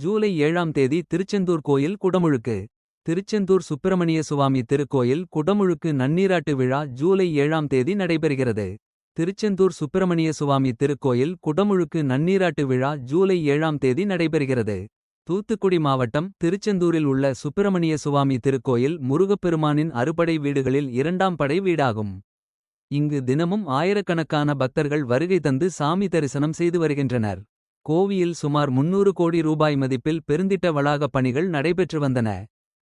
ஜூலை ஏழாம் தேதி திருச்செந்தூர் கோயில் குடமுழுக்கு. திருச்செந்தூர் சுப்பிரமணிய சுவாமி திருக்கோயில் குடமுழுக்கு நன்னீராட்டு விழா ஜூலை ஏழாம் தேதி நடைபெறுகிறது. திருச்செந்தூர் சுப்பிரமணிய சுவாமி திருக்கோயில் குடமுழுக்கு நன்னீராட்டு விழா ஜூலை ஏழாம் தேதி நடைபெறுகிறது. தூத்துக்குடி மாவட்டம் திருச்செந்தூரில் உள்ள சுப்பிரமணிய சுவாமி திருக்கோயில் முருகப்பெருமானின் அறுபடை வீடுகளில் இரண்டாம் படை வீடாகும். இங்கு தினமும் ஆயிரக்கணக்கான பக்தர்கள் வருகை தந்து சாமி தரிசனம் செய்து வருகின்றனர். கோவியில் சுமார் முன்னூறு கோடி ரூபாய் மதிப்பில் பெருந்திட்ட வளாகப் பணிகள் நடைபெற்று வந்தன.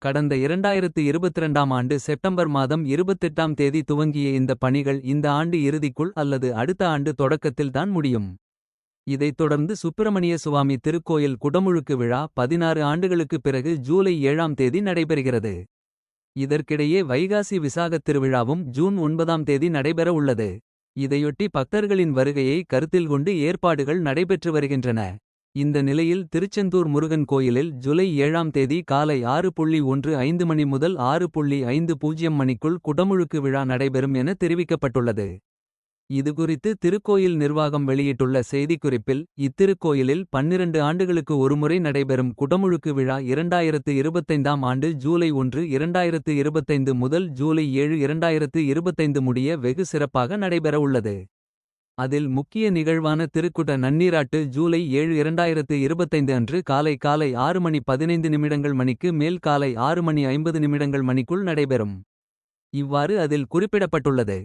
கடந்த இரண்டாயிரத்து இருபத்திரண்டாம் ஆண்டு செப்டம்பர் மாதம் இருபத்தெட்டாம் தேதி துவங்கிய இந்த பணிகள் இந்த ஆண்டு இறுதிக்குள் அல்லது அடுத்த ஆண்டு தொடக்கத்தில் தான் முடியும். இதைத் தொடர்ந்து சுப்பிரமணிய சுவாமி திருக்கோயில் குடமுழுக்கு விழா பதினாறு ஆண்டுகளுக்குப் பிறகு ஜூலை ஏழாம் தேதி நடைபெறுகிறது. இதற்கிடையே வைகாசி விசாகத் திருவிழாவும் ஜூன் ஒன்பதாம் தேதி நடைபெற உள்ளது. இதையொட்டி பக்தர்களின் வருகையை கருத்தில் கொண்டு ஏற்பாடுகள் நடைபெற்று வருகின்றன. இந்த நிலையில் திருச்செந்தூர் முருகன் கோயிலில் ஜூலை ஏழாம் தேதி காலை ஆறு புள்ளி ஒன்று ஐந்து மணி முதல் ஆறு புள்ளி ஐந்து பூஜ்ஜியம் மணிக்குள் குடமுழுக்கு விழா நடைபெறும் என தெரிவிக்கப்பட்டுள்ளது. இதுகுறித்து திருக்கோயில் நிர்வாகம் வெளியிட்டுள்ள செய்திக்குறிப்பில் இத்திருக்கோயிலில் பன்னிரண்டு ஆண்டுகளுக்கு ஒருமுறை நடைபெறும் குடமுழுக்கு விழா இரண்டாயிரத்து இருபத்தைந்தாம் ஆண்டு ஜூலை ஒன்று இரண்டாயிரத்து இருபத்தைந்து முதல் ஜூலை ஏழு இரண்டாயிரத்து இருபத்தைந்து முடிய வெகு சிறப்பாக நடைபெறவுள்ளது அதில் முக்கிய நிகழ்வான திருக்குட நன்னீராட்டு ஜூலை ஏழு இரண்டாயிரத்து இருபத்தைந்து அன்று காலை காலை ஆறு மணி பதினைந்து நிமிடங்கள் மணிக்கு மேல் காலை ஆறு மணி ஐம்பது நிமிடங்கள் மணிக்குள் நடைபெறும். இவ்வாறு அதில் குறிப்பிடப்பட்டுள்ளது.